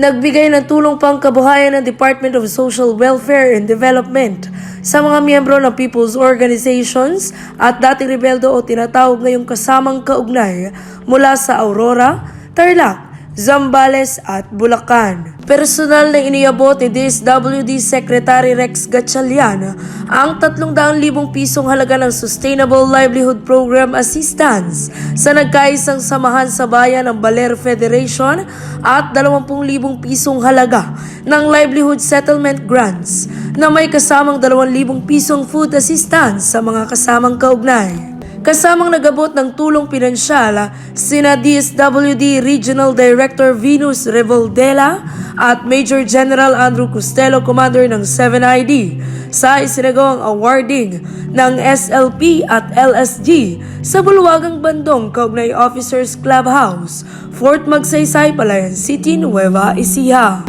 Nagbigay ng tulong pang kabuhayan ng Department of Social Welfare and Development sa mga miyembro ng people's organizations at dating rebeldo o tinatawag ngayong kasamang kaugnay mula sa Aurora, Tarlac, Zambales at Bulacan. Personal na iniabot ni DSWD Secretary Rex Gatchalian ang 300,000 pisong halaga ng Sustainable Livelihood Program Assistance sa nagkaisang samahan sa bayan ng Baler Federation at 20,000 pisong halaga ng Livelihood Settlement Grants na may kasamang 2,000 pisong food assistance sa mga kasamang kaugnay. Kasamang nagabot ng tulong pinansyal sina DSWD Regional Director Venus Revoldela at Major General Andrew Costello, Commander ng 7ID, sa isinagawang awarding ng SLP at LSG sa Bulwagang Bandong Kaugnay Officers Clubhouse, Fort Magsaysay, Palayan City, Nueva Ecija.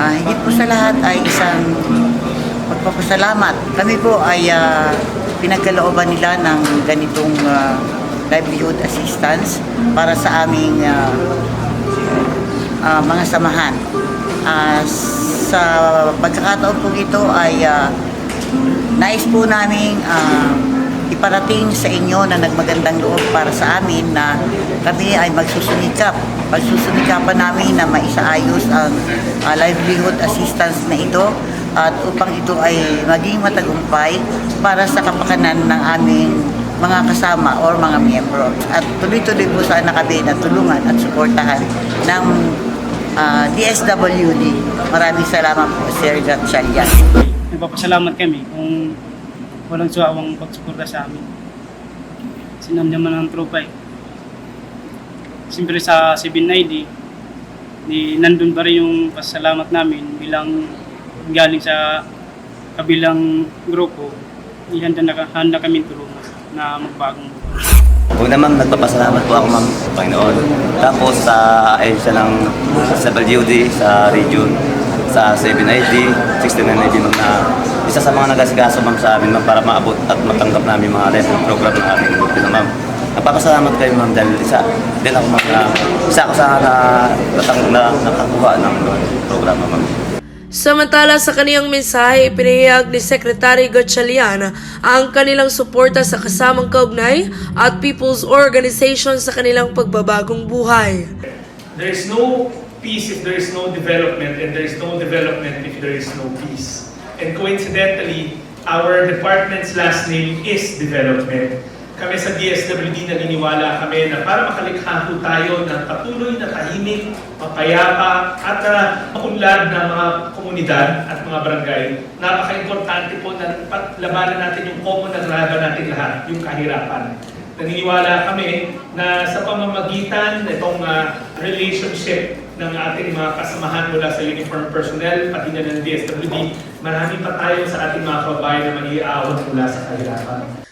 Ah, higit po sa lahat ay isang pagpapasalamat. Kami po ay ah, pinagkalooban nila ng ganitong ah, livelihood assistance para sa aming ah, ah, mga samahan. Ah, sa pagkakataon po ito ay ah, nais po namin ah, iparating sa inyo na nagmagandang loob para sa amin na kami ay magsusumikap. Pagsusumikapan namin na maisaayos ang ah, livelihood assistance na ito at upang ito ay maging matagumpay para sa kapakanan ng aming mga kasama or mga miyembro. At tuloy-tuloy po sana kami na tulungan at suportahan ng ah, DSWD. Maraming salamat po, Sir Gatchalian. Nagpapasalamat kami kung walang suwawang pagsuporta sa amin. Sinamdaman ng tropa eh. Siyempre sa 790, di, nandun pa rin yung pasalamat namin bilang galing sa kabilang grupo, ihanda na, handa kami tulungan na magbagong buhay. Una ma'am, nagpapasalamat po ako ma'am, Panginoon. Tapos sa ahensya ng sa WD, sa region, sa 7ID, 69ID ma'am na isa sa mga nagasikaso ma'am sa amin ma'am para maabot at matanggap namin mga lesson program ng aming grupo na ma'am. Nagpapasalamat kayo ma'am dahil isa din ako ma'am na isa ako sa na, natang, na nakakuha ng programa ma'am. Samantala sa kaniyang mensahe, pinahiyag ni Secretary Gatchalian ang kanilang suporta sa kasamang kaugnay at people's organization sa kanilang pagbabagong buhay. There is no peace if there is no development, and there is no development if there is no peace. And coincidentally, our department's last name is development. Kami sa DSWD naniniwala kami na para makalikha po tayo ng patuloy na tahimik, mapayapa, at uh, makunlad na mga komunidad at mga barangay, napaka-importante po na labanan natin yung common na laban natin lahat, yung kahirapan. Naniniwala kami na sa pamamagitan nitong ah, relationship ng ating mga kasamahan mula sa uniform personnel, pati na ng DSWD, marami pa tayo sa ating mga kababayan na mag-iawat mula sa kahirapan.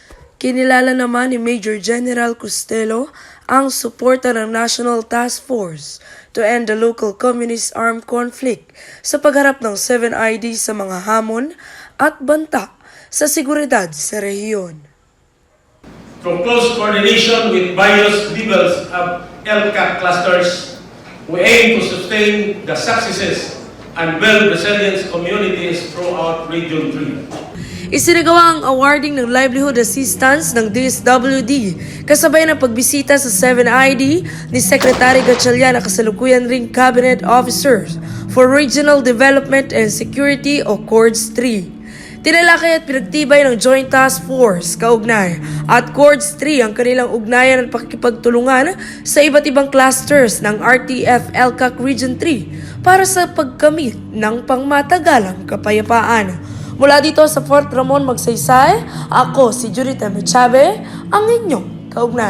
Kinilala naman ni Major General Costello ang suporta ng National Task Force to end the local communist armed conflict sa pagharap ng 7ID sa mga hamon at banta sa seguridad sa rehiyon. From close coordination with various levels of LCAP clusters, we aim to sustain the successes and build resilience communities throughout Region 3. Isinagawa ang awarding ng livelihood assistance ng DSWD kasabay ng pagbisita sa 7ID ni Secretary Gatchalian na kasalukuyan ring Cabinet Officers for Regional Development and Security o CORDS 3. Tinalakay at pinagtibay ng Joint Task Force kaugnay at CORDS 3 ang kanilang ugnayan at pakikipagtulungan sa iba't ibang clusters ng RTF LCAC Region 3 para sa pagkamit ng pangmatagalang kapayapaan. Mula dito sa Fort Ramon Magsaysay, ako si Judith M. Chabe, ang inyong kaugnay.